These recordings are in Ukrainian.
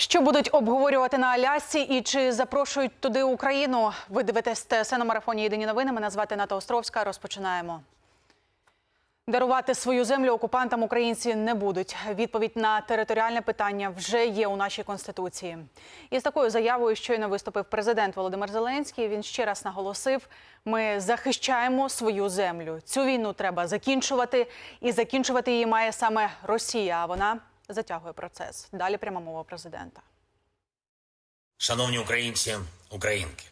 Що будуть обговорювати на Алясці і чи запрошують туди Україну? Ви дивитесь ТСН на марафоні Єдині новини. Мене звати Ната Островська. Розпочинаємо. Дарувати свою землю окупантам українці не будуть. Відповідь на територіальне питання вже є у нашій конституції. І з такою заявою щойно виступив президент Володимир Зеленський. Він ще раз наголосив: ми захищаємо свою землю. Цю війну треба закінчувати, і закінчувати її має саме Росія. А вона затягує процес. Далі пряма мова президента. Шановні українці, українки,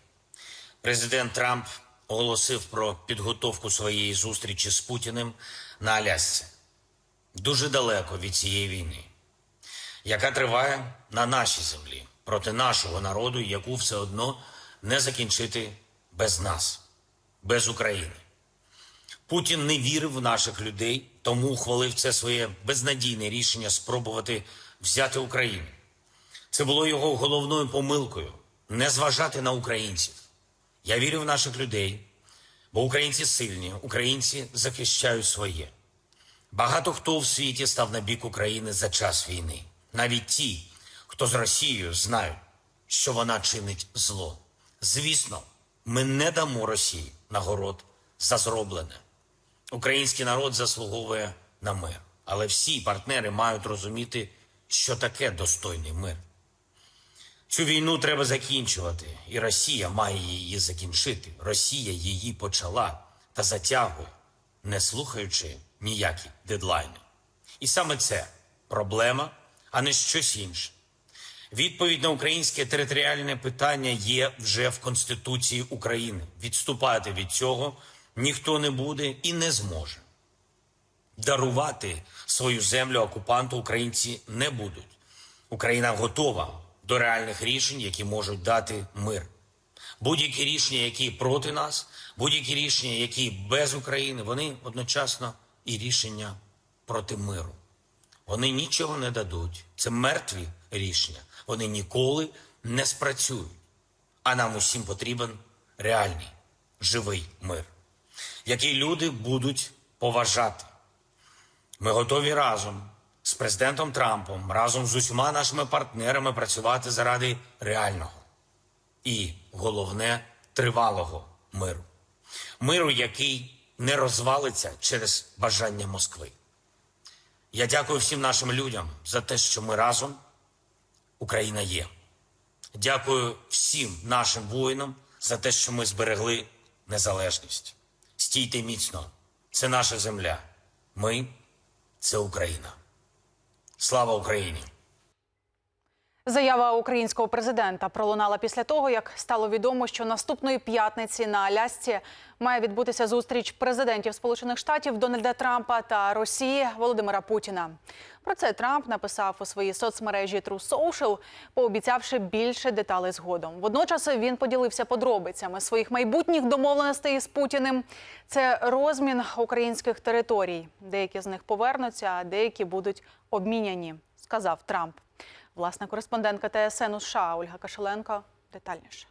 президент Трамп оголосив про підготовку своєї зустрічі з Путіним на Алясці. Дуже далеко від цієї війни, яка триває на нашій землі проти нашого народу, яку все одно не закінчити без нас, без України. Путін не вірив в наших людей, тому ухвалив це своє безнадійне рішення спробувати взяти Україну. Це було його головною помилкою не зважати на українців. Я вірю в наших людей, бо українці сильні, українці захищають своє. Багато хто в світі став на бік України за час війни. Навіть ті, хто з Росією знають, що вона чинить зло. Звісно, ми не дамо Росії нагород за зроблене. Український народ заслуговує на мир, але всі партнери мають розуміти, що таке достойний мир. Цю війну треба закінчувати, і Росія має її закінчити. Росія її почала та затягує, не слухаючи ніякі дедлайни. І саме це проблема, а не щось інше. Відповідь на українське територіальне питання є вже в Конституції України. Відступати від цього ніхто не буде і не зможе. Дарувати свою землю окупанту українці не будуть. Україна готова до реальних рішень, які можуть дати мир. Будь-які рішення, які проти нас, будь-які рішення, які без України, вони одночасно і рішення проти миру. Вони нічого не дадуть. Це мертві рішення. Вони ніколи не спрацюють. А нам усім потрібен реальний, живий мир, який люди будуть поважати. Ми готові разом з президентом Трампом, разом з усіма нашими партнерами працювати заради реального і головне тривалого миру. Миру, який не розвалиться через бажання Москви. Я дякую всім нашим людям за те, що ми разом. Україна є. Дякую всім нашим воїнам за те, що ми зберегли незалежність. Стійте міцно. Це наша земля. Ми це Україна. Слава Україні! Заява українського президента пролунала після того, як стало відомо, що наступної п'ятниці на Алясці має відбутися зустріч президентів Сполучених Штатів Дональда Трампа та Росії Володимира Путіна. Про це Трамп написав у своїй соцмережі True Social, пообіцявши більше деталей згодом. Водночас він поділився подробицями своїх майбутніх домовленостей з Путіним. Це розмін українських територій. Деякі з них повернуться, а деякі будуть обміняні, сказав Трамп. Власна кореспондентка ТСН у США Ольга Кашеленко детальніше.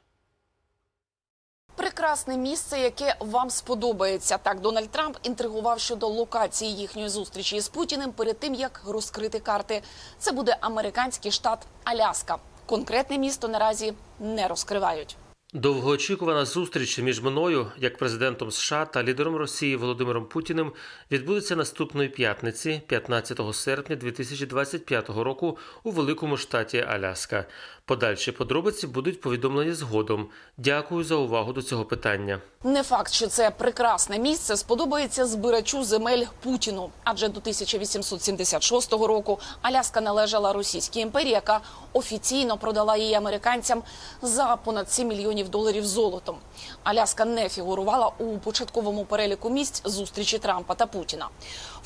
Прекрасне місце, яке вам сподобається. Так Дональд Трамп інтригував щодо локації їхньої зустрічі з Путіним перед тим, як розкрити карти. Це буде американський штат Аляска. Конкретне місто наразі не розкривають. Довгоочікувана зустріч між мною, як президентом США та лідером Росії Володимиром Путіним, відбудеться наступної п'ятниці, 15 серпня 2025 року, у великому штаті Аляска. Подальші подробиці будуть повідомлені згодом. Дякую за увагу до цього питання. Не факт, що це прекрасне місце сподобається збирачу земель Путіну, адже до 1876 року Аляска належала Російській імперії, яка офіційно продала її американцям за понад 7 мільйонів доларів золотом. Аляска не фігурувала у початковому переліку місць зустрічі Трампа та Путіна.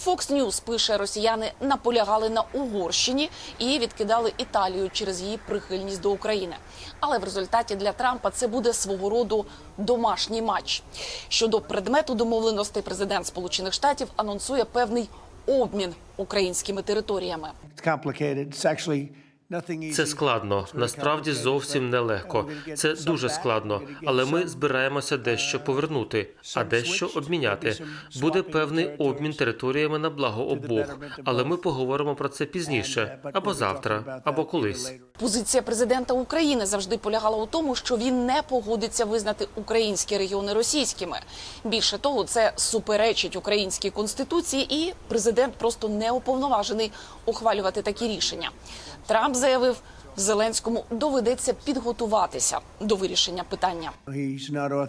Fox News пише, росіяни наполягали на Угорщині і відкидали Італію через її прихильність до України. Але в результаті для Трампа це буде свого роду домашній матч. Щодо предмету домовленостей, президент Сполучених Штатів анонсує певний обмін українськими територіями. It's Це складно, насправді зовсім нелегко. Це дуже складно, але ми збираємося дещо повернути, а дещо обміняти. Буде певний обмін територіями на благо обох, але ми поговоримо про це пізніше, або завтра, або колись. Позиція президента України завжди полягала у тому, що він не погодиться визнати українські регіони російськими. Більше того, це суперечить українській конституції, і президент просто не уповноважений ухвалювати такі рішення. Трамп заявив, Зеленському доведеться підготуватися до вирішення питання.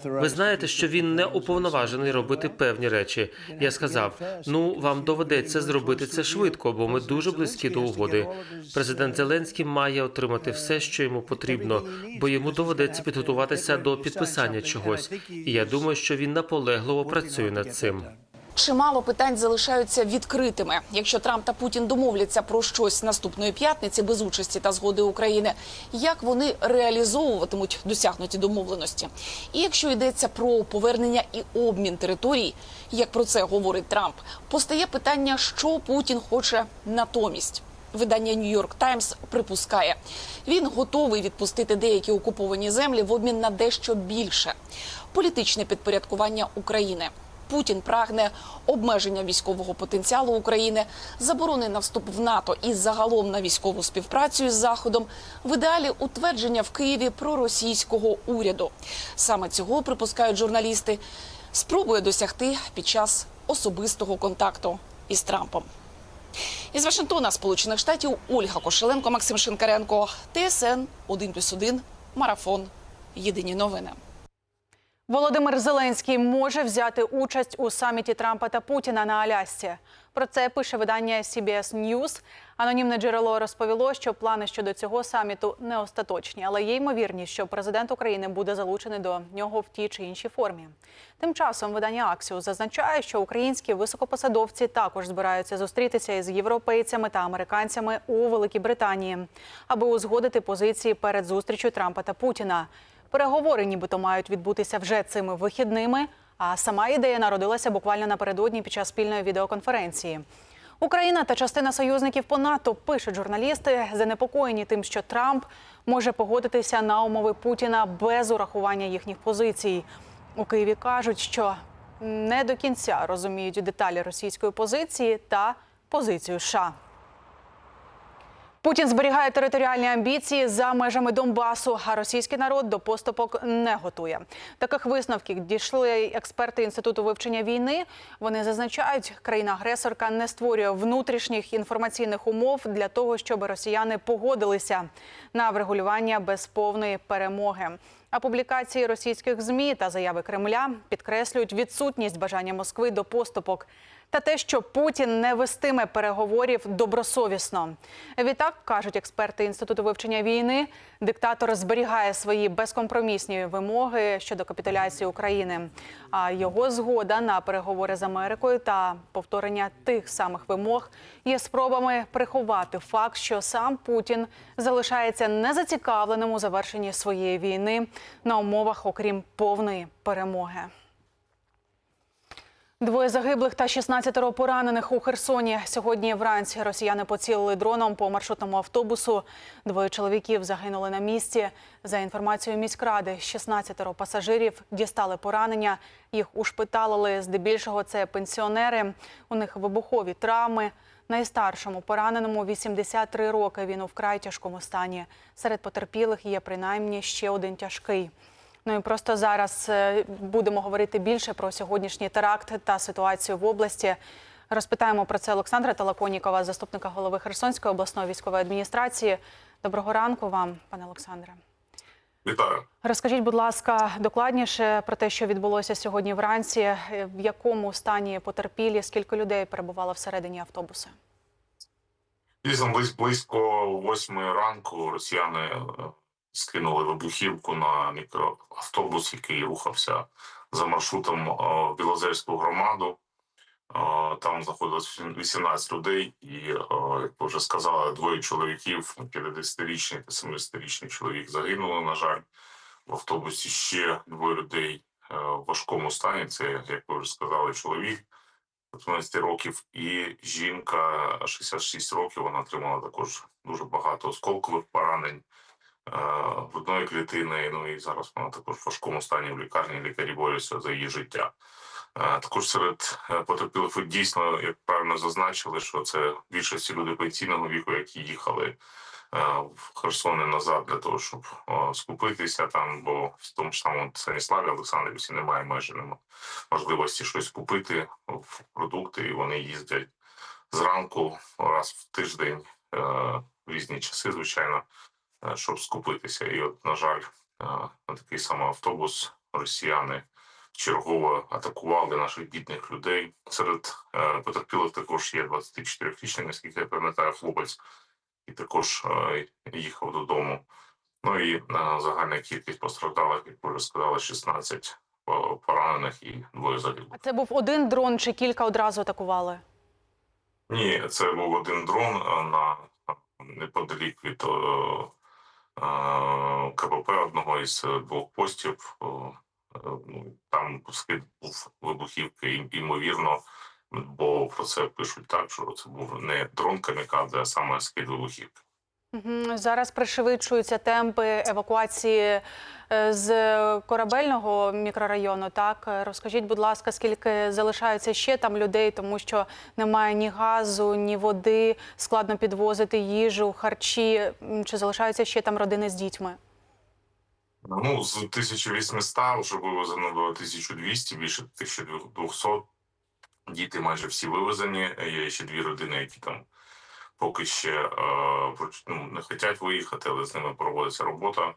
Ви знаєте, що він не уповноважений робити певні речі. Я сказав: ну вам доведеться зробити це швидко, бо ми дуже близькі до угоди. Президент Зеленський має отримати все, що йому потрібно, бо йому доведеться підготуватися до підписання чогось. І я думаю, що він наполегливо працює над цим. Чимало питань залишаються відкритими. Якщо Трамп та Путін домовляться про щось наступної п'ятниці без участі та згоди України, як вони реалізовуватимуть досягнуті домовленості? І якщо йдеться про повернення і обмін територій, як про це говорить Трамп, постає питання, що Путін хоче натомість. Видання Нью-Йорк Таймс припускає, він готовий відпустити деякі окуповані землі в обмін на дещо більше політичне підпорядкування України. Путін прагне обмеження військового потенціалу України, заборони на вступ в НАТО і загалом на військову співпрацю із Заходом, в ідеалі утвердження в Києві проросійського уряду. Саме цього припускають журналісти. Спробує досягти під час особистого контакту із Трампом. Із Вашингтона, Сполучених Штатів, Ольга Кошеленко, Максим Шинкаренко, ТСН 1+,1, Марафон. Єдині новини. Володимир Зеленський може взяти участь у саміті Трампа та Путіна на Алясці. Про це пише видання CBS News. Анонімне джерело розповіло, що плани щодо цього саміту не остаточні, але є ймовірність, що президент України буде залучений до нього в тій чи іншій формі. Тим часом видання Axios зазначає, що українські високопосадовці також збираються зустрітися із європейцями та американцями у Великій Британії, аби узгодити позиції перед зустрічю Трампа та Путіна. Переговори нібито мають відбутися вже цими вихідними. А сама ідея народилася буквально напередодні під час спільної відеоконференції. Україна та частина союзників по НАТО пишуть журналісти, занепокоєні тим, що Трамп може погодитися на умови Путіна без урахування їхніх позицій. У Києві кажуть, що не до кінця розуміють деталі російської позиції та позицію США. Путін зберігає територіальні амбіції за межами Донбасу, а російський народ до поступок не готує. Таких висновків дійшли експерти інституту вивчення війни. Вони зазначають, країна-агресорка не створює внутрішніх інформаційних умов для того, щоб росіяни погодилися на врегулювання без повної перемоги. А публікації російських змі та заяви Кремля підкреслюють відсутність бажання Москви до поступок та те, що Путін не вестиме переговорів добросовісно. Відтак кажуть експерти інституту вивчення війни, диктатор зберігає свої безкомпромісні вимоги щодо капітуляції України. А його згода на переговори з Америкою та повторення тих самих вимог є спробами приховати факт, що сам Путін залишається незацікавленим у завершенні своєї війни на умовах, окрім повної перемоги. Двоє загиблих та 16 поранених у Херсоні. Сьогодні вранці росіяни поцілили дроном по маршрутному автобусу. Двоє чоловіків загинули на місці. За інформацією міськради, 16 пасажирів дістали поранення. Їх ушпиталили. Здебільшого це пенсіонери. У них вибухові травми. Найстаршому пораненому 83 роки. Він у вкрай тяжкому стані. Серед потерпілих є принаймні ще один тяжкий. Ну і просто зараз е, будемо говорити більше про сьогоднішній теракт та ситуацію в області. Розпитаємо про це Олександра Талаконікова, заступника голови Херсонської обласної військової адміністрації. Доброго ранку вам, пане Олександре. Вітаю. Розкажіть, будь ласка, докладніше про те, що відбулося сьогодні вранці, е, в якому стані потерпілі, скільки людей перебувало всередині автобуса? Дійсно, близь- близько восьмої ранку росіяни е, скинули вибухівку на мікроавтобус, який рухався за маршрутом в Білозерську громаду. Там знаходилось 18 людей, і, як ви вже сказали, двоє чоловіків, 50-річний та 70-річний чоловік загинули, на жаль. В автобусі ще двоє людей в важкому стані. Це, як ви вже сказали, чоловік 15 років, і жінка 66 років. Вона отримала також дуже багато осколкових поранень грудної клітини. Ну і зараз вона також в важкому стані в лікарні. Лікарі борються за її життя. Е, Також серед е, потерпілих дійсно, як правильно зазначили, що це більшості люди пенсійного віку, які їхали е, в Херсон назад для того, щоб е, скупитися там, бо в тому ж самому Станіславі Олександрівці немає майже можливості щось купити в продукти, і вони їздять зранку раз в тиждень е, в різні часи, звичайно, е, щоб скупитися. І от, на жаль, е, на такий самий автобус росіяни чергово атакували наших бідних людей. Серед е, потерпілих також є 24-річний, наскільки я пам'ятаю, хлопець, і також е, їхав додому. Ну і е, загальна кількість постраждалих, як вже сказали, 16 поранених і двоє загиблих. А це був один дрон чи кілька одразу атакували? Ні, це був один дрон е, на неподалік від е, е, КПП одного із е, двох постів. Е, е, ну, Там скид був вибухівки, ймовірно, бо про це пишуть так, що це був не дрон камікадзе, а саме скид вибухівки. Зараз пришвидшуються темпи евакуації е, з корабельного мікрорайону. Так розкажіть, будь ласка, скільки залишається ще там людей, тому що немає ні газу, ні води, складно підвозити їжу, харчі. Чи залишаються ще там родини з дітьми? Ну, з 1800 вже вивезено до 1200, більше 1200. Діти майже всі вивезені. Є ще дві родини, які там поки ще е, ну, не хочуть виїхати, але з ними проводиться робота. Е,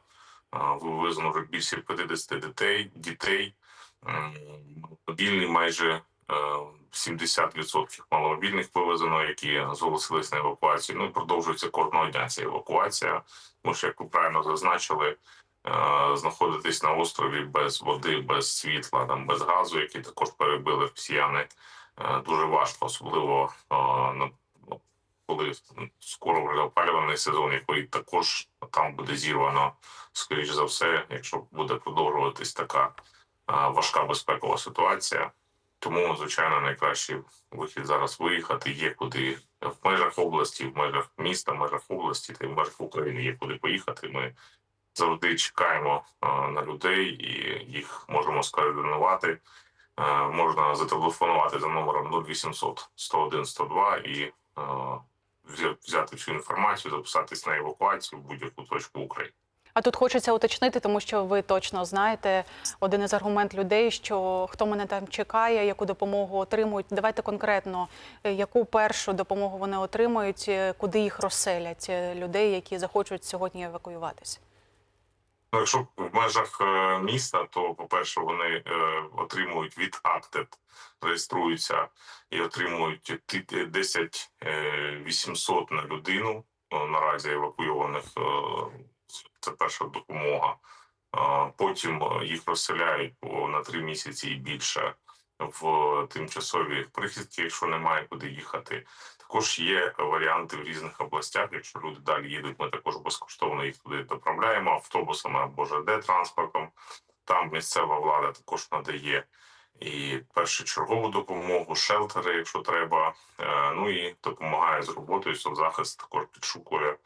вивезено вже більше 50 дітей. дітей. Мобільні майже е, 70% маломобільних вивезено, які зголосились на евакуацію. Ну і продовжується кожного дня ця евакуація. Тому що, як ви правильно зазначили, е, знаходитись на острові без води, без світла, там без газу, який також перебили росіяни, е, дуже важко, особливо е, на коли скоро вже опалювальний сезон, який також там буде зірвано, скоріш за все, якщо буде продовжуватись така важка безпекова ситуація. Тому, звичайно, найкращий вихід зараз виїхати. Є куди в межах області, в межах міста, в межах області та й в межах України є куди поїхати. Ми завжди чекаємо на людей і їх можемо скоординувати. Можна зателефонувати за номером 0800 101 102 і взяти всю інформацію, записатись на евакуацію в будь-яку точку України. А тут хочеться уточнити, тому що ви точно знаєте один із аргумент людей, що хто мене там чекає, яку допомогу отримують. Давайте конкретно, е, яку першу допомогу вони отримують, е, куди їх розселять е, людей, які захочуть сьогодні евакуюватися. Ну, якщо в межах е, міста, то по-перше, вони е, отримують від Актед, реєструються і отримують ті- 10 е, 800 на людину е, наразі евакуйованих. е, Це перша допомога. Е, Потім е, їх розселяють на три місяці і більше в тимчасові прихистки, якщо немає куди їхати. Також є варіанти в різних областях. Якщо люди далі їдуть, ми також безкоштовно їх туди доправляємо автобусами або ЖД транспортом. Там місцева влада також надає і першочергову допомогу, шелтери, якщо треба. Е, Ну і допомагає з роботою. Соцзахист також підшукує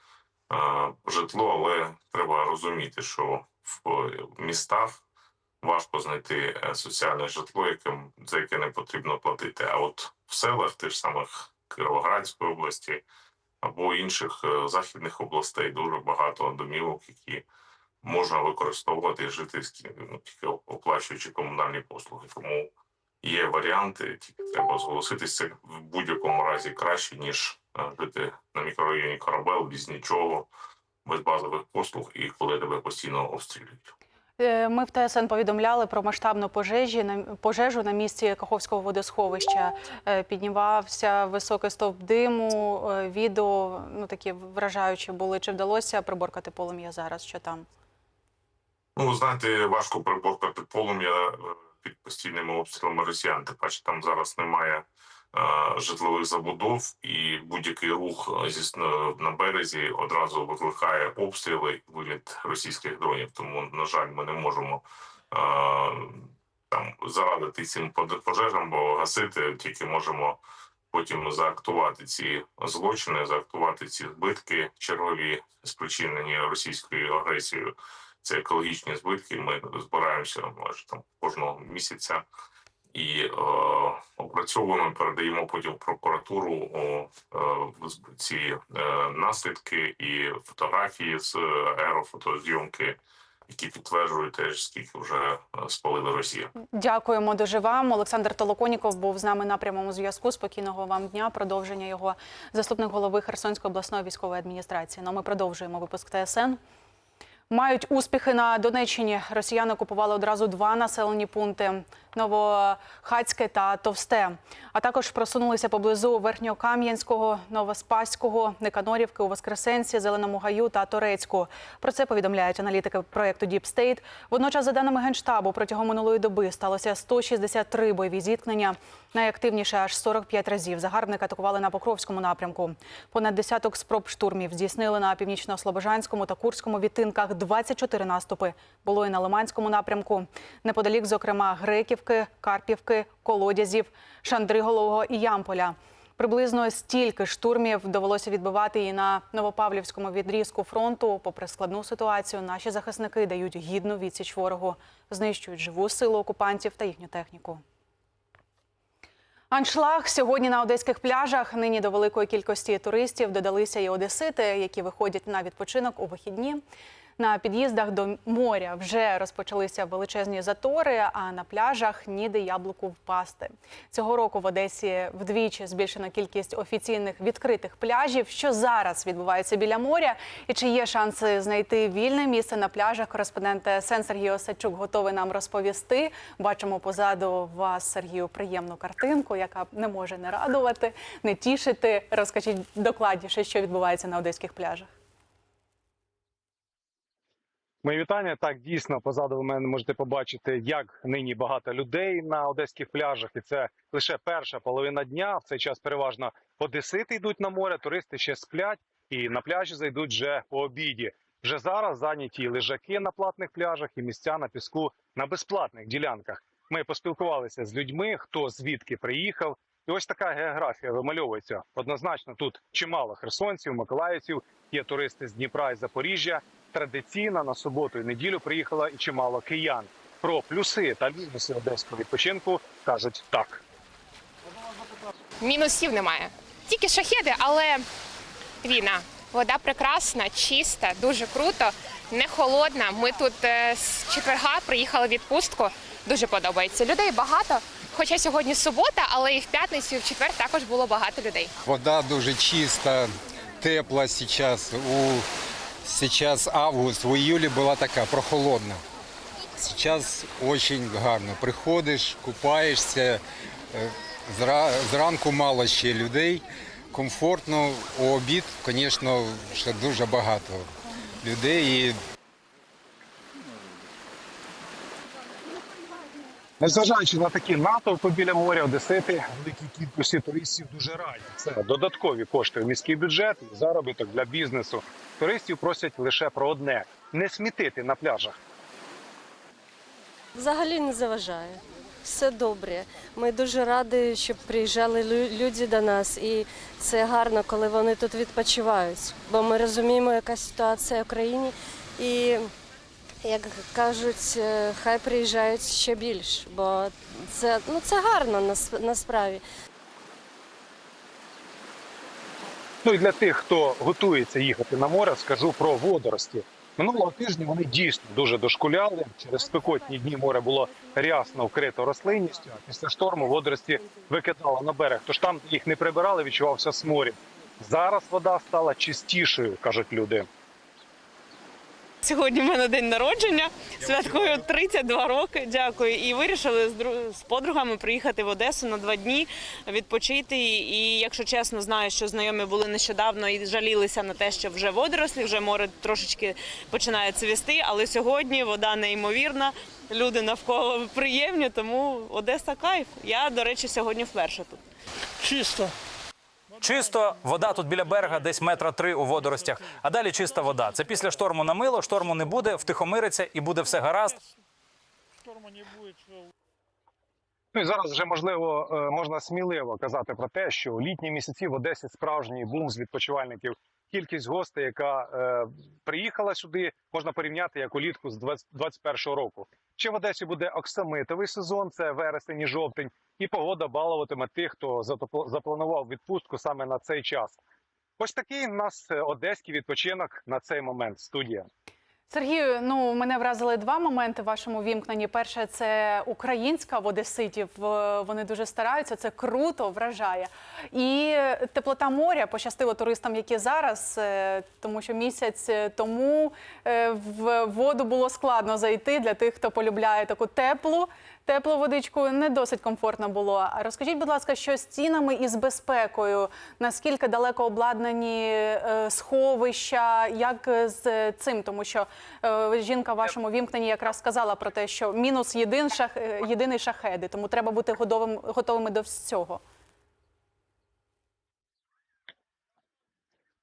е, житло, але треба розуміти, що в містах важко знайти е, соціальне житло, яким за яке не потрібно платити. А от в селах тих самих Кіровоградської області або інших е, західних областей дуже багато домівок, які можна використовувати і жити ну, тільки оплачуючи комунальні послуги. Тому є варіанти, тільки треба зголоситися. В будь-якому разі краще ніж е, жити на мікрорайоні Корабел без нічого, без базових послуг і коли тебе постійно обстрілюють. Е, Ми в ТСН повідомляли про масштабну пожежі пожежу на місці Каховського водосховища. Е, Піднімався високий стовп диму. е, Відео ну такі вражаючі були. Чи вдалося приборкати полум'я зараз? Що там? Ну, знаєте, важко приборкати полум'я під постійними обстрілами росіян. Паче там зараз немає житлових забудов, і будь-який рух е, зі на березі одразу викликає обстріли виліт російських дронів. Тому, на жаль, ми не можемо е, там зарадити цим пожежам, бо гасити тільки можемо потім заактувати ці злочини, заактувати ці збитки чергові, спричинені російською агресією. Це екологічні збитки. Ми збираємося майже там кожного місяця і е, опрацьовуємо, передаємо потім в прокуратуру о, е, ці е, наслідки і фотографії з е, аерофотозйомки, які підтверджують теж, скільки вже е, спалила Росія. Дякуємо дуже вам. Олександр Толоконіков був з нами на прямому зв'язку. Спокійного вам дня. Продовження його заступник голови Херсонської обласної військової адміністрації. Ну, ми продовжуємо випуск ТСН. Мають успіхи на Донеччині. Росіяни окупували одразу два населені пункти: Новохацьке та Товсте. А також просунулися поблизу Верхньокам'янського, Новоспаського, Никанорівки у Воскресенці, Зеленому Гаю та Торецьку. Про це повідомляють аналітики проекту Deep State. Водночас, за даними генштабу, протягом минулої доби сталося 163 бойові зіткнення. Найактивніше аж 45 разів. Загарбники атакували на Покровському напрямку. Понад десяток спроб штурмів здійснили на північно-слобожанському та Курському відтинках. 24 наступи було і на Лиманському напрямку. Неподалік, зокрема, Греківки, Карпівки, Колодязів, Шандриголового і Ямполя. Приблизно стільки штурмів довелося відбивати і на Новопавлівському відрізку фронту. Попри складну ситуацію, наші захисники дають гідну відсіч ворогу, знищують живу силу окупантів та їхню техніку. Аншлаг сьогодні на одеських пляжах. Нині до великої кількості туристів додалися і одесити, які виходять на відпочинок у вихідні. На під'їздах до моря вже розпочалися величезні затори, а на пляжах ніде яблуку впасти. Цього року в Одесі вдвічі збільшена кількість офіційних відкритих пляжів. Що зараз відбувається біля моря, і чи є шанси знайти вільне місце на пляжах? Кореспондент ТСН Сергій Осадчук готовий нам розповісти. Бачимо позаду вас, Сергію, приємну картинку, яка не може не радувати, не тішити. Розкажіть докладніше, що відбувається на одеських пляжах. Мої вітання. Так, дійсно, позаду мене можете побачити, як нині багато людей на одеських пляжах, і це лише перша половина дня. В цей час переважно одесити йдуть на море, туристи ще сплять, і на пляжі зайдуть вже по обіді. Вже зараз зайняті лежаки на платних пляжах, і місця на піску на безплатних ділянках. Ми поспілкувалися з людьми, хто звідки приїхав. І ось така географія вимальовується. Однозначно, тут чимало херсонців, миколаївців, є туристи з Дніпра і Запоріжжя. Традиційно на суботу і неділю приїхало і чимало киян. Про плюси та мінуси одеського відпочинку кажуть так. Мінусів немає. Тільки шахеди, але війна. Вода прекрасна, чиста, дуже круто, не холодна. Ми тут е, з четверга приїхали в відпустку. Дуже подобається. Людей багато. Хоча сьогодні субота, але і в п'ятницю, і в четвер також було багато людей. Вода дуже чиста, тепла сейчас. У сейчас август, в июле була така прохолодна. Сейчас очень гарно. Приходиш, купаєшся. е, Зранку мало ще людей. Комфортно. У обід, звісно, ще дуже багато людей. І Незважаючи на такі натовпи біля моря, одесити великій кількості туристів дуже раді. Це додаткові кошти в міський бюджет, заробіток для бізнесу. Туристів просять лише про одне не смітити на пляжах. Взагалі не заважає. Все добре. Ми дуже раді, щоб приїжджали люди до нас, і це гарно, коли вони тут відпочивають. Бо ми розуміємо, яка ситуація в країні, і як кажуть, е, хай приїжджають ще більше, бо це, ну, це гарно нас- насправді. Ну і для тих, хто готується їхати на море, скажу про водорості. Минулого тижня вони дійсно дуже дошкуляли. Через спекотні дні море було рясно вкрито рослинністю. А після шторму водорості викидало на берег. Тож там їх не прибирали, відчувався сморід. Зараз вода стала чистішою, кажуть люди. Сьогодні в мене день народження. Святкую 32 роки. Дякую. І вирішили з дру- з подругами приїхати в Одесу на два дні відпочити. І, якщо чесно, знаю, що знайомі були нещодавно і жалілися на те, що вже водорослі, вже море трошечки починає цвісти. Але сьогодні вода неймовірна. Люди навколо приємні, тому Одеса кайф. Я, до речі, сьогодні вперше тут. Чисто. Чисто, вода тут біля берега, десь метра три у водоростях. А далі чиста вода. Це після шторму на мило, шторму не буде, втихомириться і буде все гаразд. Ну і зараз вже можливо е, можна сміливо казати про те, що у літні місяці в Одесі справжній бум з відпочивальників. Кількість гостей, яка е, приїхала сюди, можна порівняти як улітку з 2021 року. Ще в Одесі буде оксамитовий сезон, це вересень і жовтень, і погода балуватиме тих, хто запланував відпустку саме на цей час. Ось такий у нас е, одеський відпочинок на цей момент. Студія. Сергію, ну мене вразили два моменти в вашому вімкненні. Перше, це українська в одеситів. Вони дуже стараються. Це круто, вражає. І теплота моря пощастило туристам, які зараз, е, тому що місяць тому е, в воду було складно зайти для тих, хто полюбляє таку теплу. Теплу водичку не досить комфортно було. А розкажіть, будь ласка, що з цінами і з безпекою? Наскільки далеко обладнані е, сховища? Як з цим? Тому що е, жінка в вашому вімкненні якраз сказала про те, що мінус єдин шах, е, єдиний шахеди, тому треба бути готовим, готовими до всього.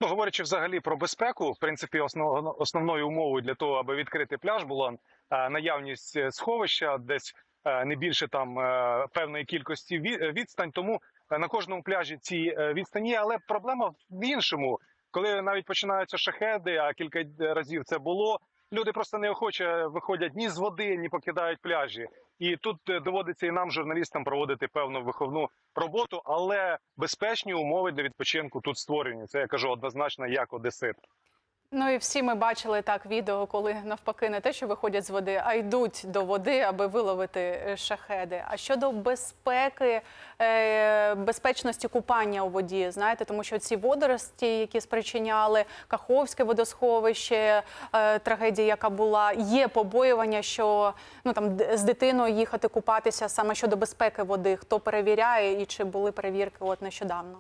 Ну, говорячи взагалі про безпеку, в принципі, основно, основною умовою для того, аби відкрити пляж, була наявність е, сховища, десь не більше там е, певної кількості е, відстань. Тому е, на кожному пляжі ці е, відстані. Але проблема в іншому, коли навіть починаються шахеди, а кілька разів це було. Люди просто неохоче виходять ні з води, ні покидають пляжі. І тут е, доводиться і нам, журналістам, проводити певну виховну роботу, але безпечні умови для відпочинку тут створені. Це я кажу однозначно як одесит. Ну і всі ми бачили так відео, коли навпаки не те, що виходять з води, а йдуть до води, аби виловити е, шахеди. А щодо безпеки, е, безпечності купання у воді, знаєте, тому що ці водорості, які спричиняли Каховське водосховище, е, трагедія, яка була, є побоювання, що ну там з дитиною їхати купатися саме щодо безпеки води. Хто перевіряє і чи були перевірки от нещодавно?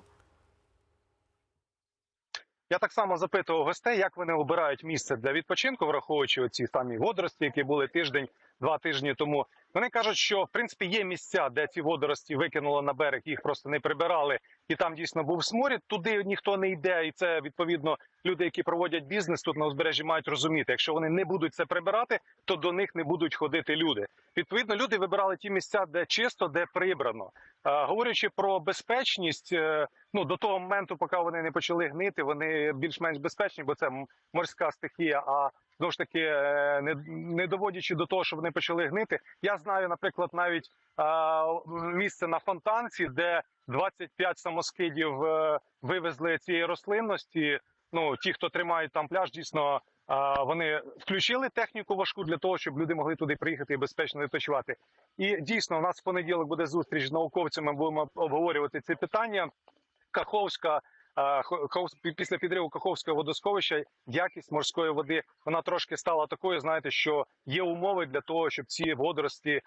Я так само запитував гостей, як вони обирають місце для відпочинку, враховуючи оці самі водорості, які були тиждень, два тижні тому. Вони кажуть, що в принципі є місця, де ці водорості викинули на берег, їх просто не прибирали, і там дійсно був сморід. Туди ніхто не йде, і це відповідно люди, які проводять бізнес тут на узбережжі, мають розуміти. Якщо вони не будуть це прибирати, то до них не будуть ходити люди. Відповідно, люди вибирали ті місця, де чисто, де прибрано. Е, говорячи про безпечність, е, ну до того моменту, поки вони не почали гнити, вони більш-менш безпечні, бо це морська стихія. А знову ж таки, е, не, не доводячи до того, що вони почали гнити. Я знаю, наприклад, навіть місце на фонтанці, де 25 самоскидів е, вивезли цієї рослинності. Ну ті, хто тримають там пляж, дійсно. Вони включили техніку важку для того, щоб люди могли туди приїхати і безпечно відпочивати. І дійсно, у нас в понеділок буде зустріч з науковцями. Будемо обговорювати ці питання. Каховська Хо- Кахов- після підриву Каховського водосховища якість морської води вона трошки стала такою. Знаєте, що є умови для того, щоб ці водорості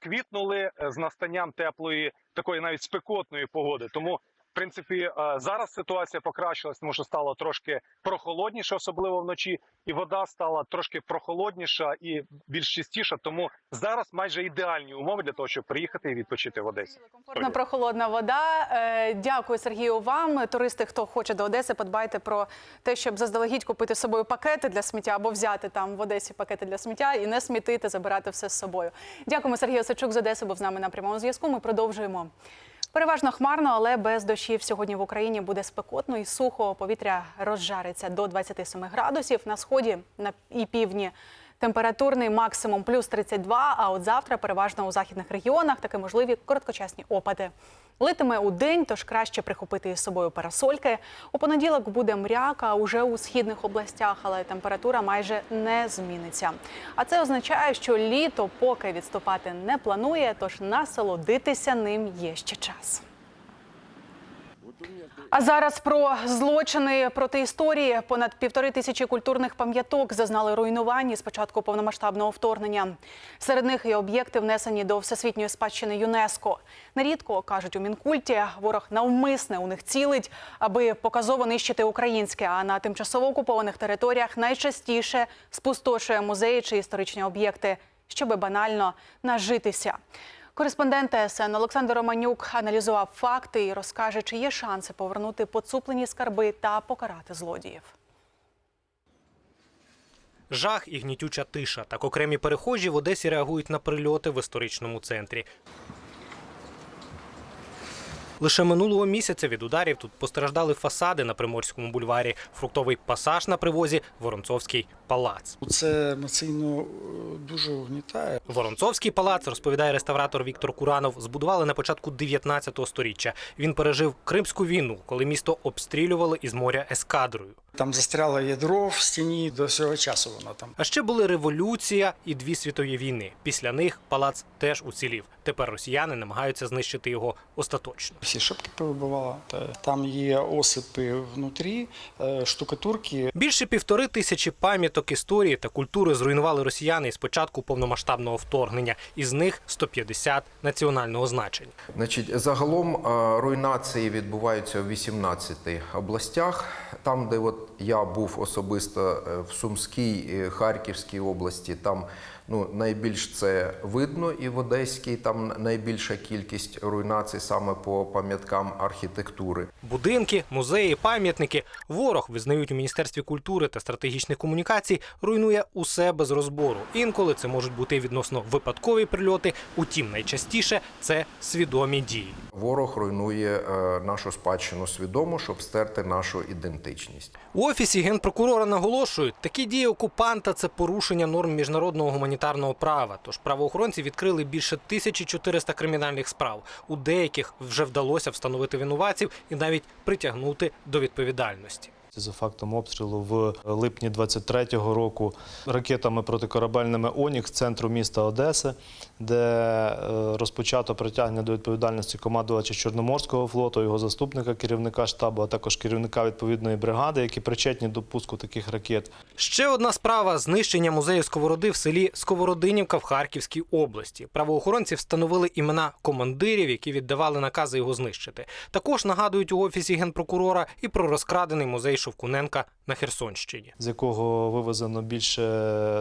квітнули з настанням теплої, такої навіть спекотної погоди. Тому. В принципі, е, зараз ситуація покращилась, тому що стало трошки прохолодніше, особливо вночі, і вода стала трошки прохолодніша і більш чистіша. Тому зараз майже ідеальні умови для того, щоб приїхати і відпочити в Одесі. Комфортна прохолодна вода. Е, Дякую, Сергію. Вам туристи, хто хоче до Одеси, подбайте про те, щоб заздалегідь купити з собою пакети для сміття або взяти там в Одесі пакети для сміття і не смітити, забирати все з собою. Дякуємо, Сергій Осадчук з Одеси був з нами на прямому зв'язку. Ми продовжуємо. Переважно хмарно, але без дощів сьогодні в Україні буде спекотно і сухо. Повітря розжариться до 27 градусів. На сході на і півдні температурний максимум плюс 32, А от завтра переважно у західних регіонах таки можливі короткочасні опади. Литиме у день, тож краще прихопити із собою парасольки. У понеділок буде мряка уже у східних областях, але температура майже не зміниться. А це означає, що літо поки відступати не планує, тож насолодитися ним є ще час. А зараз про злочини проти історії. Понад півтори тисячі культурних пам'яток зазнали руйнувань з початку повномасштабного вторгнення. Серед них і об'єкти внесені до всесвітньої спадщини ЮНЕСКО. Нерідко кажуть у мінкульті, ворог навмисне у них цілить, аби показово нищити українське. А на тимчасово окупованих територіях найчастіше спустошує музеї чи історичні об'єкти, щоби банально нажитися. Кореспондент ТСН Олександр Романюк аналізував факти і розкаже, чи є шанси повернути поцуплені скарби та покарати злодіїв. Жах і гнітюча тиша. Так окремі перехожі в Одесі реагують на прильоти в історичному центрі. Лише минулого місяця від ударів тут постраждали фасади на Приморському бульварі, фруктовий пасаж на привозі, Воронцовський палац. Це емоційно е, дуже угнітає. Воронцовський палац, розповідає реставратор Віктор Куранов, збудували на початку 19 століття. Він пережив Кримську війну, коли місто обстрілювали із моря ескадрою. Там застряло ядро в стіні до цього часу. Воно там. А ще були революція і дві світові війни. Після них палац теж уцілів. Тепер росіяни намагаються знищити його остаточно. Всі шибки повибивало. Та Там є осипи внутрі, е, штукатурки. Більше півтори тисячі пам'яток історії та культури зруйнували росіяни із початку повномасштабного вторгнення. Із них 150 національного значення. Значить, загалом е, руйнації відбуваються в 18 областях. Там, де от я був особисто е, в Сумській, Харківській області, там ну, найбільш це видно, і в Одеській там найбільша кількість руйнацій саме по пам'яткам архітектури. Будинки, музеї, пам'ятники. Ворог визнають у міністерстві культури та стратегічних комунікацій, руйнує усе без розбору. Інколи це можуть бути відносно випадкові прильоти. Утім, найчастіше це свідомі дії. Ворог руйнує е, нашу спадщину свідомо, щоб стерти нашу ідентичність. У офісі генпрокурора наголошують, такі дії окупанта це порушення норм міжнародного гуманітарного права. Тож правоохоронці відкрили більше 1400 кримінальних справ. У деяких вже вдалося встановити винуватців і навіть притягнути до відповідальності. За фактом обстрілу в липні 23-го року ракетами протикорабельними Онікс центру міста Одеси, де е, розпочато притягнення до відповідальності командувача Чорноморського флоту, його заступника, керівника штабу, а також керівника відповідної бригади, які причетні до пуску таких ракет. Ще одна справа знищення музею сковороди в селі Сковородинівка в Харківській області. Правоохоронці встановили імена командирів, які віддавали накази його знищити. Також нагадують у офісі генпрокурора і про розкрадений музей Шовкуненка на Херсонщині. з якого вивезено більше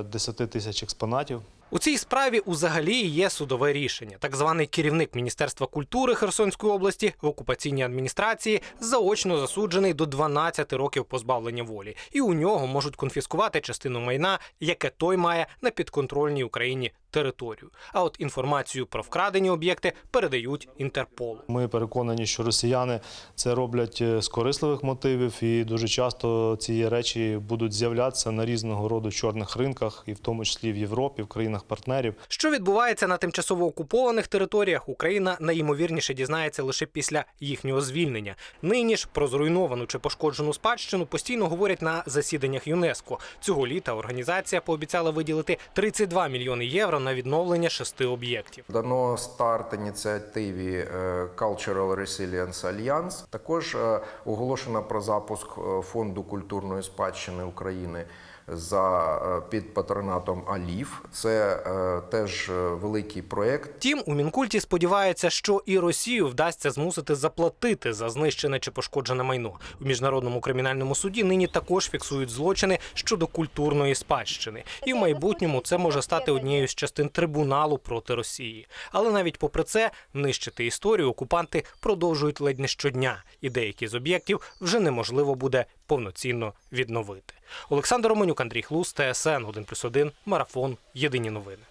10 тисяч експонатів. У цій справі узагалі є судове рішення. Так званий керівник Міністерства культури Херсонської області в окупаційній адміністрації заочно засуджений до 12 років позбавлення волі, і у нього можуть конфіскувати частину майна, яке той має на підконтрольній Україні територію. А от інформацію про вкрадені об'єкти передають Інтерполу. Ми переконані, що росіяни це роблять е, з корисливих мотивів, і дуже часто ці речі будуть з'являтися на різного роду чорних ринках, і в тому числі в Європі, в країнах-партнерів. Що відбувається на тимчасово окупованих територіях, Україна найімовірніше дізнається лише після їхнього звільнення. Нині ж про зруйновану чи пошкоджену спадщину постійно говорять на засіданнях ЮНЕСКО. Цього літа організація пообіцяла виділити 32 мільйони євро на відновлення шести об'єктів. Дано старт ініціативі е, Cultural Resilience Alliance. Також е, оголошено про запуск е, фонду культурної спадщини України за е, під патронатом АЛІФ. Це е, теж е, великий проєкт. Втім, у Мінкульті сподіваються, що і Росію вдасться змусити заплатити за знищене чи пошкоджене майно. У міжнародному кримінальному суді нині також фіксують злочини щодо культурної спадщини, і в майбутньому це може стати однією з частин трибуналу проти Росії. Але навіть попри це нищити історію окупанти продовжують ледь не щодня, і деякі з об'єктів вже неможливо буде повноцінно відновити. Олександр Романюк, Андрій Хлус, ТСН 1+,1, Марафон. Єдині новини.